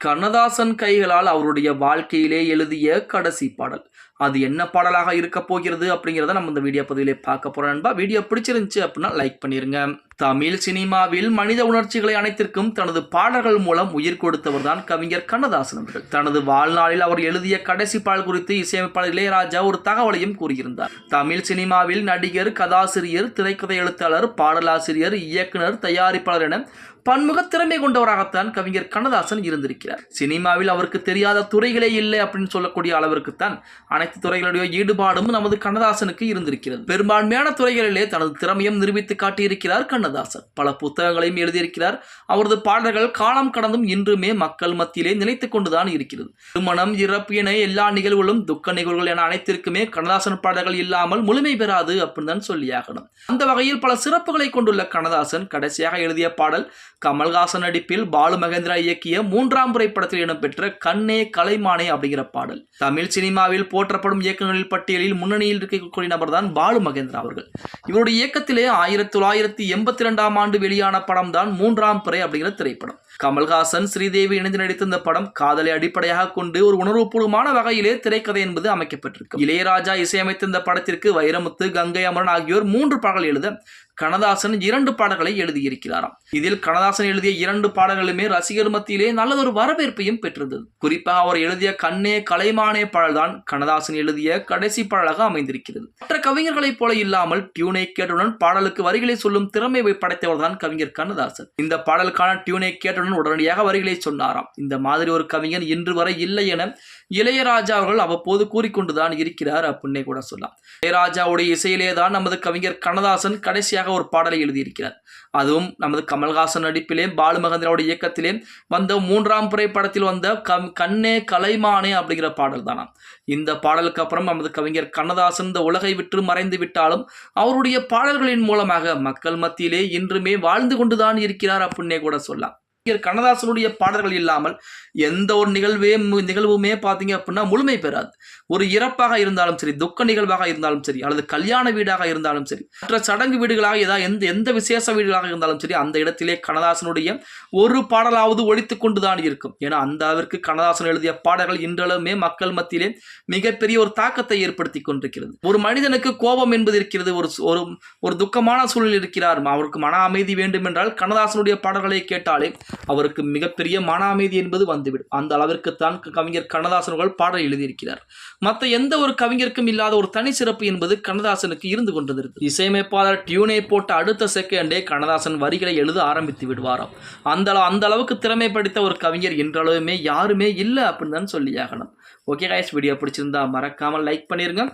கண்ணதாசன் கைகளால் அவருடைய வாழ்க்கையிலே எழுதிய கடைசி பாடல். அது என்ன பாடலாக இருக்க போகிறது அப்படிங்கிறத நம்ம இந்த வீடியோ பதிவிலே பார்க்க போறோம். நண்பா வீடியோ பிடிச்சிருந்துச்சு அப்படின்னா லைக் பண்ணிருங்க. தமிழ் சினிமாவில் மனித உணர்ச்சிகளை அனைத்திற்கும் தனது பாடல்கள் மூலம் உயிர் கொடுத்தவர் தான் கவிஞர் கண்ணதாசன் அவர்கள். தனது வாழ்நாளில் அவர் எழுதிய கடைசி பாடல் குறித்து இசையமைப்பாளர் இளையராஜா ஒரு தகவலையும் கூறியிருந்தார். தமிழ் சினிமாவில் நடிகர் கதாசிரியர் திரைக்கதை எழுத்தாளர் பாடலாசிரியர் இயக்குனர் தயாரிப்பாளர் என பன்முக திறமை கொண்டவராகத்தான் கவிஞர் கண்ணதாசன் இருந்திருக்கிறார். சினிமாவில் அவருக்கு தெரியாத துறைகளே இல்லை அப்படின்னு சொல்லக்கூடிய அளவிற்குத்தான் அனைத்து துறைகளுடைய ஈடுபாடும் நமது கண்ணதாசனுக்கு இருந்திருக்கிறது. பெரும்பான்மையான துறைகளிலே தனது திறமையும் நிரூபித்து காட்டியிருக்கிறார் கண்ணதாசன். பல புத்தகங்களையும் எழுதியிருக்கிறார். அவரது பாடல்கள் காலம் கடந்தும் இன்றுமே மக்கள் மத்தியிலே நிலைத்துக் கொண்டுதான் இருக்கிறது. திருமணம் இறப்பு என எல்லா நிகழ்வுகளும் துக்க நிகழ்வுகள் என அனைத்திற்குமே கண்ணதாசன் பாடல்கள் இல்லாமல் முழுமை பெறாது அப்படின்னு தான் சொல்லியாகணும். அந்த வகையில் பல சிறப்புகளை கொண்டுள்ள கண்ணதாசன் கடைசியாக எழுதிய பாடல் கமல்ஹாசன் நடிப்பில் பாலு மகேந்திரா இயக்கிய மூன்றாம் முறை படத்தில் இடம்பெற்ற கண்ணே கலைமானே அப்படிங்கிற பாடல். தமிழ் சினிமாவில் போற்றப்படும் இயக்கங்களில் பட்டியலில் முன்னணியில் இருக்கக்கூடிய நபர் தான் பாலு மகேந்திரா அவர்கள். இவருடைய இயக்கத்திலே ஆயிரத்தி தொள்ளாயிரத்தி எண்பத்தி ரெண்டாம் ஆண்டு வெளியான படம் தான் மூன்றாம் பிறை அப்படிங்கிற திரைப்படம். கமல்ஹாசன் ஸ்ரீதேவி இணைந்து நடித்த இந்த படம் காதலை அடிப்படையாக கொண்டு ஒரு உணர்வுபூர்வமான வகையிலே திரைக்கதை என்பது அமைக்கப்பட்டிருக்கு. இளையராஜா இசையமைத்த இந்த படத்திற்கு வைரமுத்து கங்கை அமரன் ஆகியோர் மூன்று பாடல்கள் எழுத கணதாசன் இரண்டு பாடல்களை எழுதியிருக்கிறாராம். இதில் கணதாசன் எழுதிய இரண்டு பாடல்களுமே ரசிகர் மத்தியிலே நல்லதொரு வரவேற்பையும் பெற்றிருந்தது. குறிப்பாக அவர் எழுதிய கண்ணே கலைமானே பாடல்தான் கணதாசன் எழுதிய கடைசி பாடலாக அமைந்திருக்கிறது. மற்ற கவிஞர்களைப் போல இல்லாமல் டியூனை கேட்டுடன் பாடலுக்கு வரிகளை சொல்லும் திறமை படைத்தவர் தான் கவிஞர் கண்ணதாசன். இந்த பாடலுக்கான டியூனை கேட்டுடன் உடனடியாக வரிகளை சொன்னாராம். இந்த மாதிரி ஒரு கவிஞன் இன்று வரை இல்லை என இளையராஜா அவர்கள் அவ்வப்போது கூறிக்கொண்டுதான் இருக்கிறார் அப்படின்னே கூட சொல்லலாம். இளையராஜாவுடைய இசையிலே தான் நமது கவிஞர் கண்ணதாசன் கடைசியாக ஒரு பாடலை எழுதியிருக்கிறார். அதுவும் நமது கமல்ஹாசன் நடிப்பிலே பாலுமகந்திராவுடைய இயக்கத்திலே வந்த மூன்றாம் புறை படத்தில் வந்த கம் கண்ணே கலைமானே அப்படிங்கிற பாடல் தானாம் இந்த பாடலுக்கு அப்புறம் நமது கவிஞர் கண்ணதாசன் இந்த உலகை விற்று மறைந்து விட்டாலும் அவருடைய பாடல்களின் மூலமாக மக்கள் மத்தியிலே இன்றுமே வாழ்ந்து கொண்டுதான் இருக்கிறார் அப்படின்னே கூட சொல்லலாம். கவிஞர் கண்ணதாசனுடைய பாடல்கள் இல்லாமல் எந்த ஒரு நிகழ்வே நிகழ்வுமே பார்த்தீங்க அப்படின்னா முழுமை பெறாது. ஒரு இறப்பாக இருந்தாலும் சரி துக்க நிகழ்வாக இருந்தாலும் சரி அல்லது கல்யாண வீடாக இருந்தாலும் சரி மற்ற சடங்கு வீடுகளாக ஏதாவது எந்த எந்த விசேஷ வீடுகளாக இருந்தாலும் சரி அந்த இடத்திலே கண்ணதாசனுடைய ஒரு பாடலாவது ஒழித்து கொண்டுதான் இருக்கும். ஏன்னா அந்த அளவிற்கு கண்ணதாசன் எழுதிய பாடல்கள் இன்றளவுமே மக்கள் மத்தியிலே மிகப்பெரிய ஒரு தாக்கத்தை ஏற்படுத்தி கொண்டிருக்கிறது. ஒரு மனிதனுக்கு கோபம் என்பது இருக்கிறது ஒரு ஒரு ஒரு துக்கமான சூழல் இருக்கிறார். அவருக்கு மன அமைதி வேண்டும் என்றால் கண்ணதாசனுடைய பாடல்களை கேட்டாலே அவருக்கு மிகப்பெரிய மன அமைதி என்பது வந்துவிடும். அந்த அளவிற்குத்தான் கவிஞர் கண்ணதாசன்கள் பாடல் எழுதியிருக்கிறார். மற்ற எந்த ஒரு கவிஞருக்கும் இல்லாத ஒரு தனி சிறப்பு என்பது கண்ணதாசனுக்கு இருந்து கொண்டிருந்தது. இசையமைப்பாளர் டியூனை போட்ட அடுத்த செகண்டே கண்ணதாசன் வரிகளை எழுத ஆரம்பித்து விடுவாராம். அந்த அந்த அளவுக்கு திறமை படித்த ஒரு கவிஞர் என்றளவுமே யாருமே இல்லை அப்படின்னு தான் சொல்லியாகணும். ஓகே காய்ஸ் வீடியோ பிடிச்சிருந்தா மறக்காமல் லைக் பண்ணிருங்க.